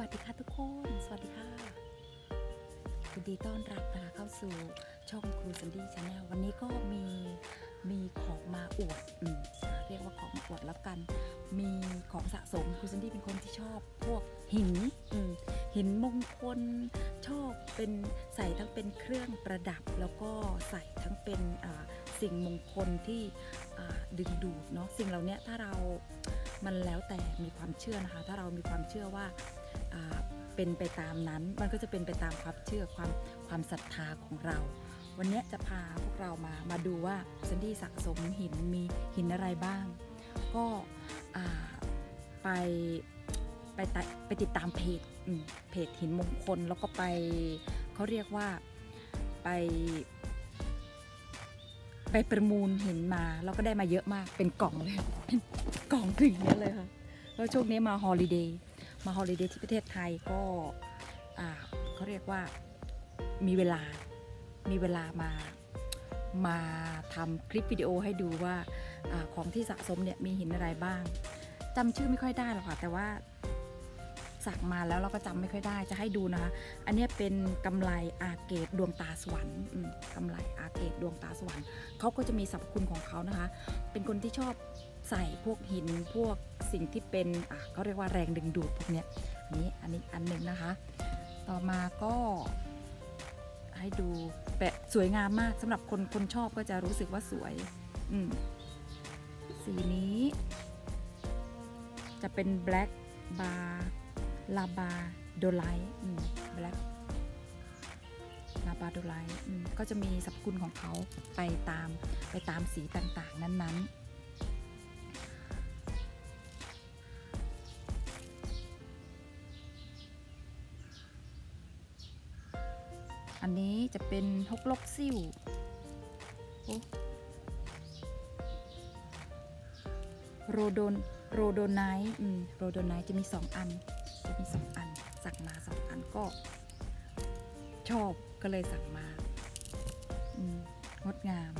วัสดีค่ะทุกคน สวัสดีค่ะยินดีต้อนรับนะคะเข้าสู่ช่องครูซันดี้ชาแนลวันนี้ก็มีมีของมาอวดอืมเรียกว่าของมาอวดแล้วกัน มีของสะสมครูซันดี้เป็นคนที่ชอบพวกหินอืมหินมงคลชอบเป็นใส่ทั้งเป็นเครื่องประดับ แล้วก็ใส่ทั้งเป็นสิ่งมงคลที่ดึงดูดเนาะสิ่งเหล่านี้ถ้าเรามันแล้วแต่มีความเชื่อนะคะ ถ้าเรามีความเชื่อว่า เป็นไปตามนั้น มันก็จะเป็นไปตามความเชื่อความความศรัทธาของเรา วันนี้จะพาพวกเรามามาดูว่าซันดี้สะสมหินมีหินอะไรบ้าง ก็ไปไปตะไปติดตามเพจเพจหินมงคลแล้วก็ไปเขาเรียกว่าไปไปประมูลหินมาแล้วก็ได้มาเยอะมากเป็นกล่องเลยเป็นกล่องถึงนี้เลยค่ะแล้วช่วงนี้มาฮอลิเดย์ มาฮอลิเดย์ที่ประเทศไทยก็เขาเรียกว่ามีเวลา มีเวลามา มาทำคลิปวิดีโอให้ดูว่าอของที่สะสมเนี่ยมีหินอะไรบ้างจำชื่อไม่ค่อยได้หรอกค่ะ แต่ว่าสักมาแล้วเราก็จำไม่ค่อยได้จะให้ดูนะคะ อันนี้เป็นกำไลอาเกตดวงตาสวรรค์กำไลอาเกตดวงตาสวรรค์เขาก็จะมีสรรพคุณของเขานะคะ เป็นคนที่ชอบ ใส่พวกหินพวกสิ่งที่เป็นอะเขาเรียกว่าแรงดึงดูดพวกเนี้ยอันนี้อันนี้อันหนึ่งนะคะ ต่อมาก็ให้ดูแปะสวยงามมากสำหรับคนคนชอบก็จะรู้สึกว่าสวยอืมสีนี้ จะเป็น black bar ลาบาโดไลท์แบล็กลาบาโดไลท์ก็จะมีสรรพคุณของเขาไปตามไปตามสีต่างๆ นั้นๆ นี้จะเป็นฮกลกซิ่วโโรโดนโรโดไนท์อืมโรโดไนท์จะมีสองอัน จะมีสองอัน สั่งมาสองอันก็ ชอบก็เลยสั่งมาอืมงดงาม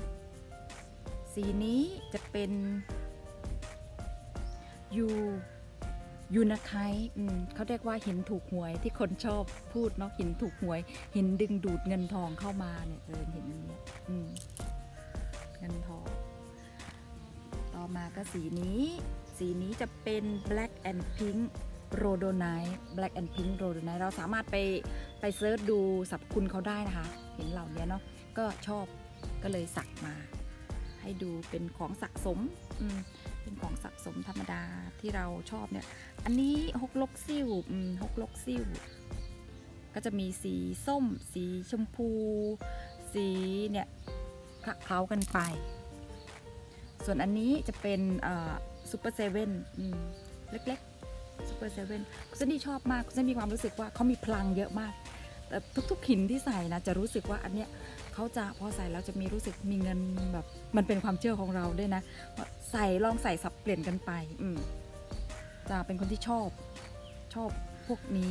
สีนี้จะเป็นยู ยูนาไคเขาเรียกว่าหินถูกหวยที่คนชอบพูดเนาะหินถูกหวย หินดึงดูดเงินทองเข้ามาเนี่ยเออเห็นอันเนี้เงินทอง ต่อมาก็สีนี้ สีนี้จะเป็น black and pink โรโดไนท์ black and pink โรโดไนท์เราสามารถไปไปเซิร์ชดูสรรพคุณเขาได้นะคะ เห็นเหล่านี้เนาะก็ชอบก็เลยสั่งมา ให้ดูเป็นของสะสมอืม เป็นของสะสมธรรมดาที่เราชอบเนี่ย อันนี้ฮกลกซิ่วอืมฮกลกซิ่วก็จะมีสีส้ม สีชมพู สีเนี่ยคละเคล้ากันไป ส่วนอันนี้จะเป็นซูเปอร์เซเว่นเล็กๆซูเปอร์เซเว่นคุณซันนี่ชอบมากคุณซันมีความรู้สึกว่าเขามีพลังเยอะมาก แต่ทุกๆหินที่ใส่นะจะรู้สึกว่าอันเนี้ยเขาจะพอใส่แล้วจะมีรู้สึกมีเงินแบบมันเป็นความเชื่อของเราด้วยนะใส่ลองใส่สับเปลี่ยนกันไป อืมจะเป็นคนที่ชอบชอบพวกนี้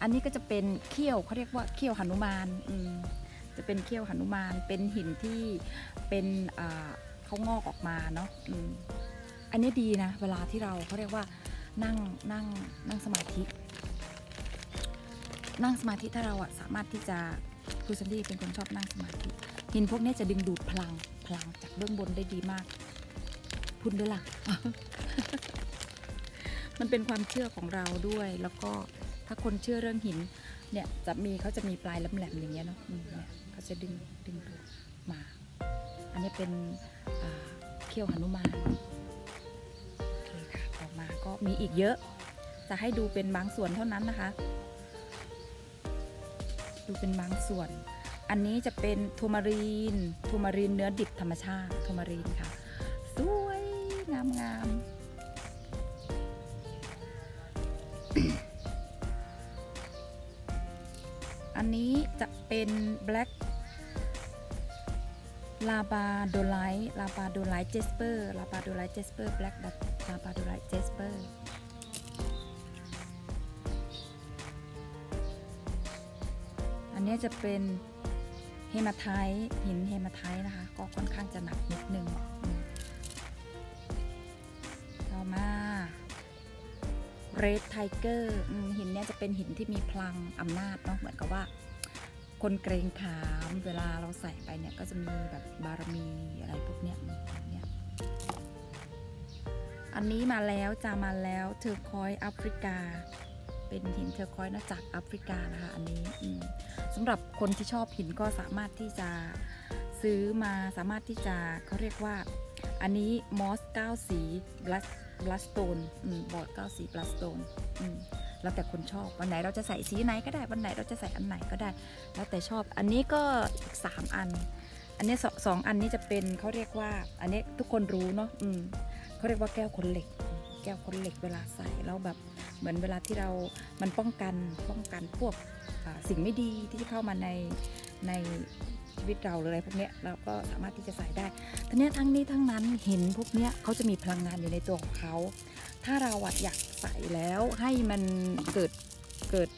อันนี้ก็จะเป็นเขี้ยวเขาเรียกว่าเขี้ยวหนุมานอืมจะเป็นเขี้ยวหนุมาน เป็นหินที่เป็นอ่าเขางอกออกมาเนาะอืมอันนี้ดีนะ เวลาที่เราเขาเรียกว่านั่งนั่งนั่งสมาธิ นั่งสมาธิถ้าเราอะสามารถที่จะครูซันดี้เป็นคนชอบนั่งสมาธิหินพวกนี้จะดึงดูดพลังพลังจากเบื้องบนได้ดีมากพุนด้วยล่ะ มันเป็นความเชื่อของเราด้วย แล้วก็ถ้าคนเชื่อเรื่องหิน เนี่ยจะมีเขาจะมีปลายแหลมๆอย่างเงี้ยเนาะเนี่ยเขาจะดึงดึงดูดมา อันนี้เป็นเขี้ยวหนุมานโอเคค่ะต่อมาก็มีอีกเยอะ จะให้ดูเป็นบางส่วนเท่านั้นนะคะ ดูเป็นบางส่วน อันนี้จะเป็นทูมารีนทูมารีนเนื้อดิบธรรมชาติทูมารีนค่ะ สวยงามงามอันนี้จะเป็น black ลาบาโดไลท์ลาบาโดไลท์เจสเปอร์ลาบาโดไลท์เจสเปอร์แบล็กดัตลาบาโดไลท์เจสเปอร์ นนี้จะเป็นเฮมาไทต์หินเฮมาไทต์นะคะ ก็ค่อนข้างจะหนักนิดนึงต่อมาแร Red Tiger อืมหินเนี่ยจะเป็นหินที่มีพลังอำนาจเนาะเหมือนกับว่า คนเกรงขามเวลาเราใส่ไปเนี่ยก็จะมีแบบบารมีอะไรพวกเนี้ยเนี่ยอันนี้มาแล้วจะมาแล้วเทอร์คอยแอฟริกา เป็นหินเทอร์คอยนะจากแอฟริกานะคะ อันนี้สำหรับคนที่ชอบหินก็สามารถที่จะซื้อมาสามารถที่จะเขาเรียกว่า อันนี้มอส9สีบลัสบลัสโตนบอร์ด9สีบลัสโตนแล้วแต่คนชอบวันไหนเราจะใส่สีไหนก็ได้วันไหนเราจะใส่อันไหนก็ได้ แล้วแต่ชอบอันนี้ก็อีก3อัน อันนี้สองอันนี้จะเป็นเขาเรียกว่า อันนี้ทุกคนรู้เนาะเขาเรียกว่าแก้วคนเหล็ก แก้วคนเหล็กเวลาใส่แล้วแบบเหมือนเวลาที่เรา มันป้องกันป้องกันพวกสิ่งไม่ดีที่จะเข้ามาในในชีวิตเราหรืออะไรพวกเนี้ยเราก็สามารถที่จะใส่ได้ทีนี้ทั้งนี้ทั้งนั้นเห็นพวกเนี้ยเขาจะมีพลังงานอยู่ในตัวของเขา ถ้าเราอยากใส่แล้วให้มันเกิดเกิด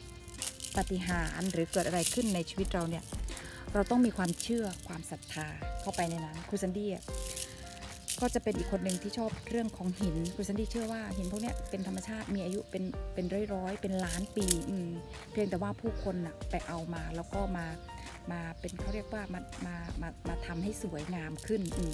ปฏิหารหรือเกิดอะไรขึ้นในชีวิตเราเนี่ย เราต้องมีความเชื่อความศรัทธาเข้าไปในนั้นครูซันดี้ ก็จะเป็นอีกคนหนึ่งที่ชอบเรื่องของหินคุณซันดี้เชื่อว่าหินพวกนี้เป็นธรรมชาติมีอายุเป็นเป็นร้อยร้อยเป็นล้านปีเพียงแต่ว่าผู้คนน่ะไปเอามาแล้วก็มา มาเป็นเขาเรียกว่ามามามามาทำให้สวยงามขึ้นอืม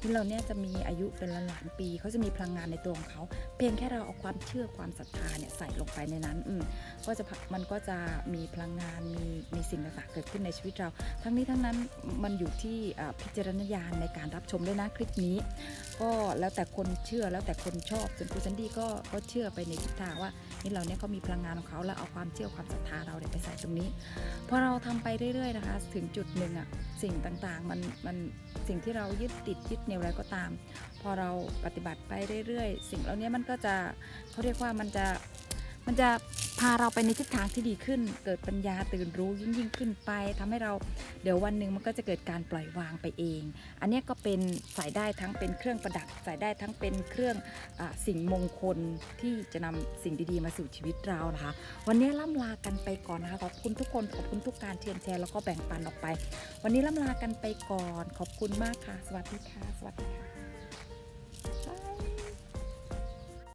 ที่เราเนี่ยจะมีอายุเป็นล้านล้านปีเขาจะมีพลังงานในตัวของเขา เพียงแค่เราเอาความเชื่อความศรัทธาเนี่ยใส่ลงไปในนั้นอืมก็จะพักมันก็จะมีพลังงานมีมีสิ่งต่างๆเกิดขึ้นในชีวิตเรา ทั้งนี้ทั้งนั้นมันอยู่ที่อ่าพิจารณญาณในการรับชมด้วยนะคลิปนี้ ก็แล้วแต่คนเชื่อแล้วแต่คนชอบส่วนครูซันดี้ก็ก็เชื่อไปในทิศทางว่านี่เราเนี่ยเขามีพลังงานของเขาแล้วเอาความเชื่อความศรัทธาเราเนี่ยไปใส่ตรงนี้พอเราทำไปเรื่อยๆนะคะถึงจุดหนึ่งอะสิ่งต่างๆมันมันสิ่งที่เรายึดติดยึดเหนี่ยวอะไรก็ตาม พอเราปฏิบัติไปเรื่อยๆ สิ่งเหล่านี้มันก็จะเขาเรียกว่ามันจะมันจะ พาเราไปในทิศทางที่ดีขึ้น เกิดปัญญาตื่นรู้ยิ่งยิ่งขึ้นไปทำให้เราเดี๋ยววันหนึ่งมันก็จะเกิดการปล่อยวางไปเอง อันนี้ก็เป็นใส่ได้ทั้งเป็นเครื่องประดับใส่ได้ทั้งเป็นเครื่องอสิ่งมงคลที่จะนำสิ่งดีๆมาสู่ชีวิตเรานะคะ วันนี้ล่ำลากันไปก่อนนะคะขอบคุณทุกคนขอบคุณทุกการเชียร์แชร์แล้วก็แบ่งปันออกไป วันนี้ล่ำลากันไปก่อน ขอบคุณมากค่ะ สวัสดีค่ะ สวัสดีค่ะ